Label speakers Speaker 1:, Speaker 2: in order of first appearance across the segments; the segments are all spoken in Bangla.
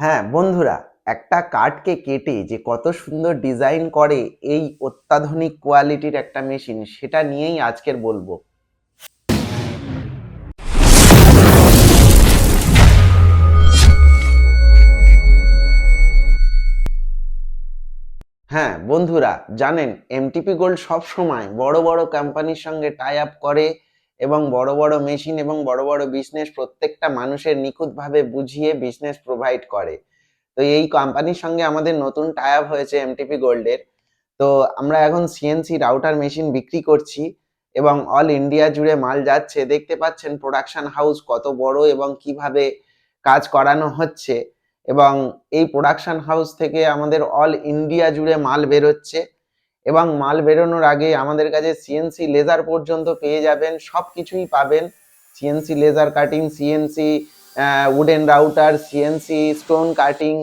Speaker 1: হ্যাঁ বন্ধুরা, একটা কাঠকে কেটে যে কত সুন্দর ডিজাইন করে এই অত্যাধুনিক কোয়ালিটির একটা মেশিন সেটা নিয়েই আজকের বলব। হ্যাঁ বন্ধুরা, জানেন এমটিপি গোল্ড সব সময় বড় বড় কোম্পানির সঙ্গে টাই আপ করে এবং বড় বড় মেশিন এবং বড় বড় বিজনেস প্রত্যেকটা মানুষের নিখুঁতভাবে বুঝিয়ে বিজনেস প্রোভাইড করে। তো এই কোম্পানির সঙ্গে আমাদের নতুন টাই আপ হয়েছে এমটিপি গোল্ডের তো আমরা এখন সিএনসি রাউটার মেশিন বিক্রি করছি এবং অল ইন্ডিয়া জুড়ে মাল যাচ্ছে। দেখতে পাচ্ছেন প্রোডাকশন হাউস কত বড় এবং কীভাবে কাজ করানো হচ্ছে। এবং এই প্রোডাকশন হাউস থেকে আমাদের অল ইন্ডিয়া জুড়ে মাল বেরোচ্ছে। এবং মাল বেরোনোর আগে আমাদের কাছে সিএনসি লেজার পর্যন্ত পেয়ে যাবেন সব কিছুই পাবেন CNC laser cutting CNC wooden router CNC stone cutting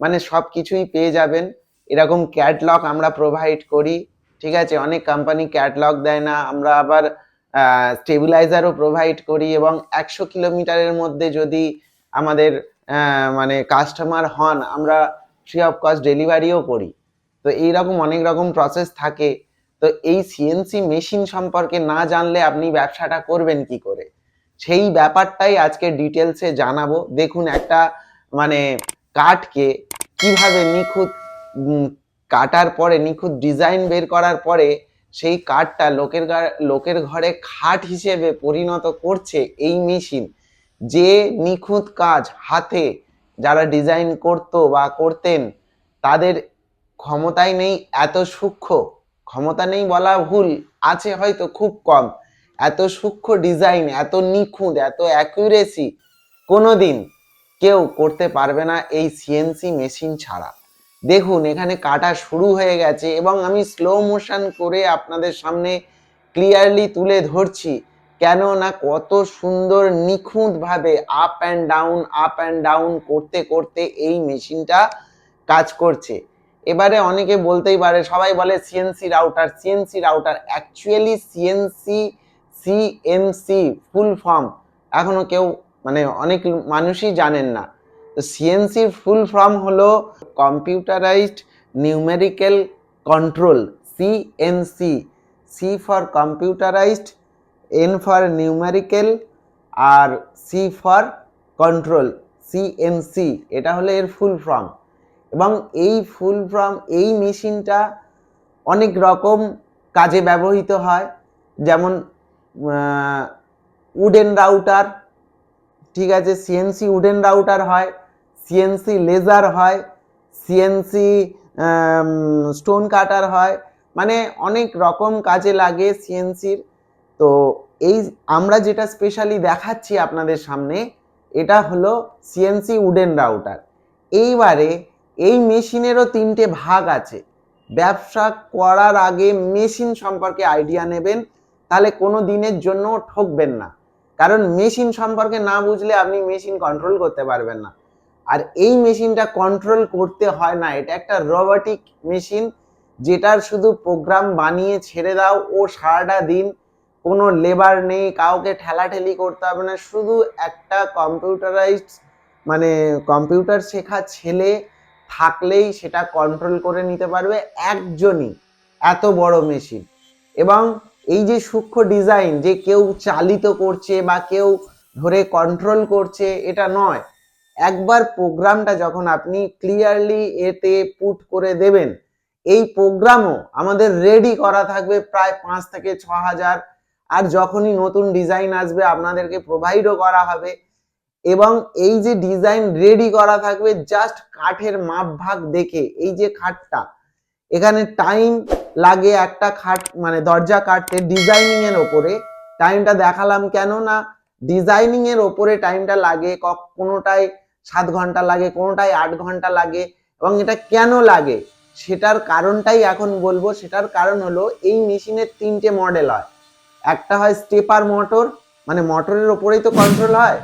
Speaker 1: মানে সব কিছুই পেয়ে যাবেন। এরকম ক্যাটলগ আমরা প্রোভাইড করি, ঠিক আছে? অনেক কোম্পানি ক্যাটলগ দেয় না, আমরা আবার স্টেবিলাইজারও প্রোভাইড করি এবং একশো কিলোমিটারের মধ্যে যদি আমাদের মানে কাস্টমার হন, আমরা ফ্রি অফ কস্ট ডেলিভারিও করি। তো এইরকম অনেক রকম প্রসেস থাকে। তো এই সিএনসি মেশিন সম্পর্কে না জানলে আপনি ব্যবসাটা করবেন কি করে? সেই ব্যাপারটাই আজকে ডিটেলসে জানাব। দেখুন একটা মানে কাঠকে কীভাবে নিখুঁত কাটার পরে, নিখুঁত ডিজাইন বের করার পরে সেই কাঠটা লোকের লোকের ঘরে খাট হিসেবে পরিণত করছে এই মেশিন যে নিখুঁত কাজ হাতে যারা ডিজাইন করতো বা করতেন, তাদের ক্ষমতাই নেই, এত সূক্ষ্ম। ক্ষমতা নেই বলা ভুল, আছে হয়তো খুব কম। এত সূক্ষ্ম ডিজাইন এত নিখুঁত, এত অ্যাকুরেসি কোনোদিন কেউ করতে পারবে না এই সিএনসি মেশিন ছাড়া। দেখুন, এখানে কাটা শুরু হয়ে গেছে এবং আমি স্লো মোশন করে আপনাদের সামনে ক্লিয়ারলি তুলে ধরছি। কেন না কত সুন্দর নিখুঁতভাবে up and down up and down করতে করতে এই মেশিনটা কাজ করছে। এবারে অনেকে বলতেই পারে, সবাই বলে CNC router CNC router actually CNC CNC full form এখনও কেউ মানে অনেক মানুষই জানেন না। তো সিএনসির ফুল ফর্ম হলো computerized numerical control CNC C for computerized N for numerical R C for control CNC এটা হলো এর ফুল ফর্ম এবং এই ফুল ফর্ম, এই মেশিনটা অনেক রকম কাজে ব্যবহৃত হয়। যেমন উডেন রাউটার, ঠিক আছে, সিএনসি উডেন রাউটার হয়, সিএনসি লেজার হয়, সিএনসি স্টোন কাটার হয় মানে অনেক রকম কাজে লাগে সিএনসির। তো এই আমরা যেটা স্পেশালি দেখাচ্ছি আপনাদের সামনে, এটা হলো সিএনসি উডেন রাউটার। এইবারে এই মেশিনেরও তিনটে ভাগ আছে। ব্যবসা করার আগে মেশিন সম্পর্কে আইডিয়া নেবেন, তাহলে কোনো দিনের জন্য ঠকবেন না। কারণ মেশিন সম্পর্কে না বুঝলে আপনি মেশিন কন্ট্রোল করতে পারবেন না। আর এই মেশিনটা কন্ট্রোল করতে হয় না, এটা একটা রোবটিক মেশিন যেটার শুধু প্রোগ্রাম বানিয়ে ছেড়ে দাও, ও সারাটা দিন কোনো লেবার নেই, কাউকে ঠেলাঠেলি করতে হবে না, শুধু একটা কম্পিউটারাইজড মানে কম্পিউটার শেখা ছেলে থাকলেই সেটা কন্ট্রোল করে নিতে পারবে একজনই, এত বড় মেশিন এবং এই যে সূক্ষ্ম ডিজাইন যে কেউ চালিত করছে বা কেউ ধরে কন্ট্রোল করছে, এটা নয়। একবার প্রোগ্রামটা যখন আপনি ক্লিয়ারলি এতে পুট করে দেবেন, এই প্রোগ্রামও আমাদের রেডি করা থাকবে প্রায় পাঁচ থেকে ছ হাজার। আর যখনই নতুন ডিজাইন আসবে, আপনাদেরকে প্রোভাইডও করা হবে। এবং এই যে ডিজাইন রেডি করা থাকবে জাস্ট কাঠের মাপ ভাগ দেখে, এই যে খাটটা, এখানে টাইম লাগে একটা খাট মানে দরজা কাটতে ডিজাইনিং এর ওপরে টাইমটা দেখালাম কেন না ডিজাইনিং এর ওপরে টাইমটা লাগে কোনোটায় সাত ঘণ্টা লাগে, কোনোটায় আট ঘণ্টা লাগে, এবং এটা কেন লাগে, সেটার কারণটাই এখন বলব, সেটার কারণ হলো এই মেশিনের তিনটে মডেল হয়। একটা হয় স্টেপার মোটর মানে মোটরের ওপরেই তো কন্ট্রোল হয়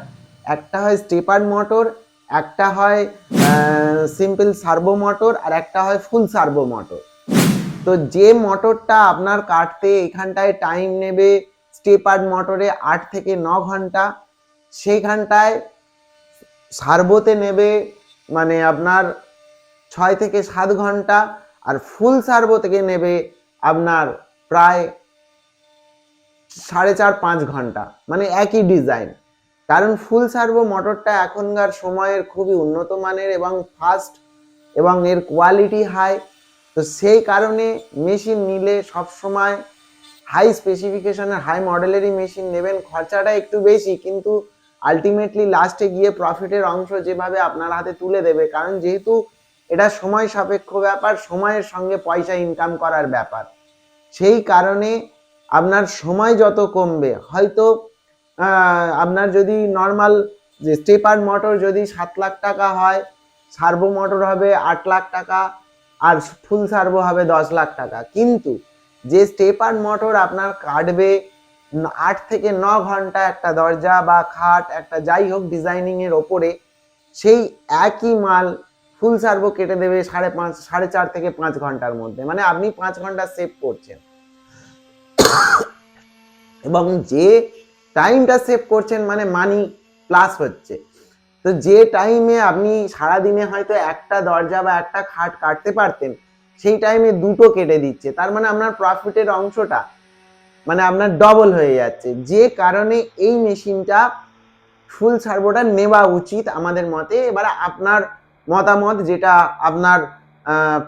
Speaker 1: একটা হয় স্টেপার মোটর, একটা হয় সিম্পল সার্ভো মোটর আর একটা হয় ফুল সার্ভো মোটর। তো যে মোটরটা আপনার কাটতে এখানটায় টাইম নেবে স্টেপার মোটরে আট থেকে ন ঘণ্টা, সেইখানটায় সার্ভোতে নেবে মানে আপনার ছয় থেকে সাত ঘণ্টা আর ফুল সার্ভো থেকে নেবে আপনার প্রায় সাড়ে চার পাঁচ ঘণ্টা মানে একই ডিজাইন কারণ ফুল সার্ভো মোটরটা এখনকার সময়ের খুবই উন্নত মানের এবং ফাস্ট এবং এর কোয়ালিটি হাই তো সেই কারণে মেশিন নিলে সব সময় হাই স্পেসিফিকেশনের হাই মডেলেরই মেশিন নেবেন। খরচাটা একটু বেশি, কিন্তু আলটিমেটলি লাস্টে গিয়ে প্রফিটের অংশ যেভাবে আপনার হাতে তুলে দেবে। কারণ যেহেতু এটা সময় সাপেক্ষ ব্যাপার, সময়ের সঙ্গে পয়সা ইনকাম করার ব্যাপার। সেই কারণে আপনার সময় যত কমবে, হয়তো আপনার যদি নর্মাল যে স্টেপার মোটর যদি সাত লাখ টাকা হয় সার্ভো মোটর হবে আট লাখ টাকা আর ফুল সার্ভো হবে দশ লাখ টাকা। কিন্তু যে স্টেপার মোটর আপনার কাটবে আট থেকে ন ঘণ্টা একটা দরজা বা খাট একটা যাই হোক ডিজাইনিং এর ওপরে, সেই একই মাল ফুল সার্ভো কেটে দেবে সাড়ে পাঁচ, সাড়ে চার থেকে পাঁচ ঘণ্টার মধ্যে। মানে আপনি পাঁচ ঘণ্টা সেভ করছেন। এবং যে টাইমটা সেভ করছেন মানে মানি প্লাস হচ্ছে। তো যে টাইমে আপনি সারাদিনে হয়তো একটা দরজা বা একটা খাট কাটতে পারতেন, সেই টাইমে দুটো কেটে দিচ্ছে। তার মানে আপনার প্রফিটের অংশটা মানে আপনার ডবল হয়ে যাচ্ছে। যে কারণে এই মেশিনটা ফুল সার্ভোটা নেওয়া উচিত আমাদের মতে। এবার আপনার মতামত যেটা আপনার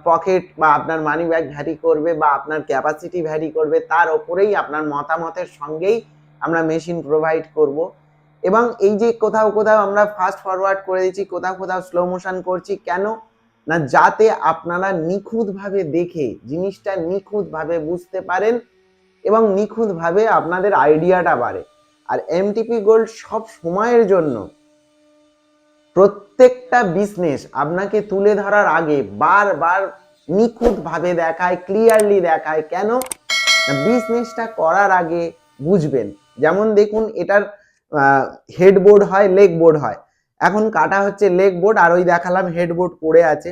Speaker 1: পকেট বা আপনার মানি ব্যাগ ভ্যারি করবে বা আপনার ক্যাপাসিটি ভ্যারি করবে, তার ওপরেই আপনার মতামতের সঙ্গেই আমরা মেশিন প্রোভাইড করব। এবং এই যে কোথাও কোথাও আমরা ফাস্ট ফরওয়ার্ড করে দিচ্ছি, কোথাও কোথাও স্লো মোশন করছি, কেন? না, যাতে আপনারা নিখুঁতভাবে দেখে জিনিসটা নিখুঁতভাবে বুঝতে পারেন এবং নিখুঁতভাবে আপনাদের আইডিয়াটা বাড়ে। আর এমটিপি গোল্ড সব সময়ের জন্য প্রত্যেকটা বিজনেস আপনাকে তুলে ধরার আগে বারবার নিখুঁতভাবে দেখায় ক্লিয়ারলি দেখায়। কেন? বিজনেসটা করার আগে বুঝবেন। যেমন দেখুন এটার হেডবোর্ড হয় লেগ বোর্ড হয়। এখন কাটা হচ্ছে লেগ বোর্ড আর ওই দেখালাম হেডবোর্ড পড়ে আছে।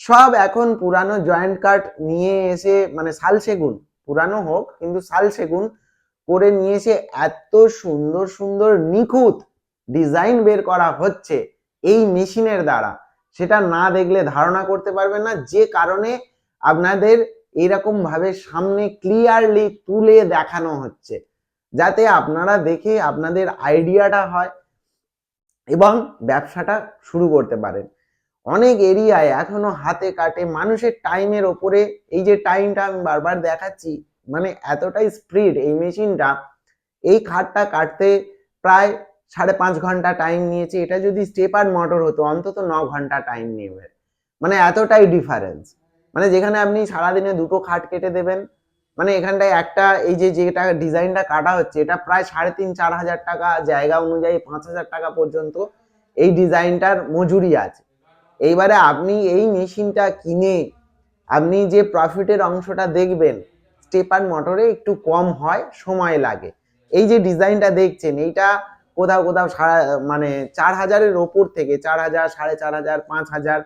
Speaker 1: সব এখন পুরানো জয়েন্ট কাট নিয়ে এসে মানে শাল সেগুন, পুরানো হোক, কিন্তু শাল সেগুন করে নিয়ে এসে এত সুন্দর সুন্দর নিখুঁত ডিজাইন বের করা হচ্ছে এই মেশিনের দ্বারা। সেটা না দেখলে ধারণা করতে পারবেন না। যে কারণে আপনাদের এরকম ভাবে সামনে ক্লিয়ারলি তুলে দেখানো হচ্ছে। যাতে আপনারা দেখে আপনাদের আইডিয়াটা হয় এবং ব্যবসাটা শুরু করতে পারেন। অনেক এরিয়ায় এখনও হাতে কাটে, মানুষের টাইমের ওপরে এই যে টাইমটা আমি বারবার দেখাচ্ছি মানে এতটাই স্পিড এই মেশিনটা এই খাটটা কাটতে প্রায় সাড়ে পাঁচ ঘণ্টা টাইম নিয়েছে। এটা যদি স্টেপার মোটর হতো, অন্তত ন ঘণ্টা টাইম নেবে। মানে এতটাই ডিফারেন্স মানে যেখানে আপনি সারাদিনে দুটো খাট কেটে দেবেন মানে এখানটায় একটা, এই যে যেটা ডিজাইনটা কাটা হচ্ছে, এটা প্রায় সাড়ে তিন, চার হাজার টাকা জায়গা অনুযায়ী পাঁচ হাজার টাকা পর্যন্ত এই ডিজাইনটার মজুরি আছে। এইবারে আপনি এই মেশিনটা কিনে আপনি যে প্রফিটের অংশটা দেখবেন স্টেপার মোটরে একটু কম হয়, সময় লাগে। এই যে ডিজাইনটা দেখছেন, এইটা কোথাও কোথাও সারা মানে চার হাজারের ওপর থেকে চার হাজার, সাড়ে চার হাজার, পাঁচ হাজার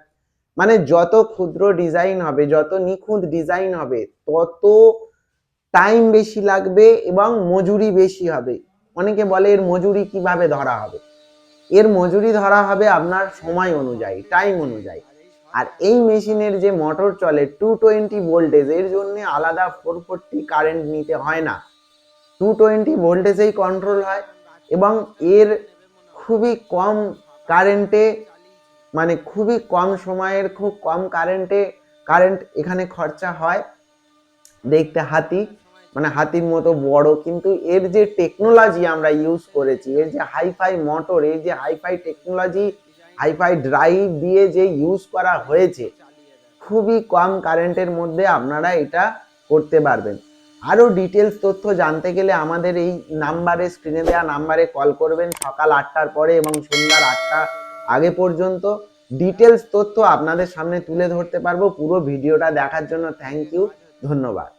Speaker 1: মানে যত ক্ষুদ্র ডিজাইন হবে, যত নিখুঁত ডিজাইন হবে, তত টাইম বেশি লাগবে এবং মজুরি বেশি হবে। অনেকে বলে এর মজুরি কীভাবে ধরা হবে? এর মজুরি ধরা হবে আপনার সময় অনুযায়ী টাইম অনুযায়ী। আর এই মেশিনের যে মোটর চলে টু টোয়েন্টি ভোল্টেজ এর জন্য আলাদা ফোর ফোরটি কারেন্ট নিতে হয় না। টু টোয়েন্টি ভোল্টেজেই কন্ট্রোল হয় এবং এর খুবই কম কারেন্টে মানে খুবই কম সময়ের খুব কম কারেন্টে কারেন্ট এখানে খরচা হয়। দেখতে হাতি। মানে হাতির মতো বড়, কিন্তু এর যে টেকনোলজি আমরা ইউজ করেছি, এর যে হাইফাই মোটর এর যে হাইফাই টেকনোলজি হাইফাই ড্রাইভ দিয়ে যে ইউজ করা হয়েছে, খুবই কম কারেন্টের মধ্যে আপনারা এটা করতে পারবেন। আরও ডিটেলস তথ্য জানতে গেলে আমাদের এই নাম্বারে স্ক্রিনে দেওয়া নাম্বারে কল করবেন সকাল আটটার পরে এবং সন্ধ্যার আটটা আগে পর্যন্ত। ডিটেলস তথ্য আপনাদের সামনে তুলে ধরতে পারব, পুরো ভিডিওটা দেখার জন্য থ্যাংক ইউ ধন্যবাদ।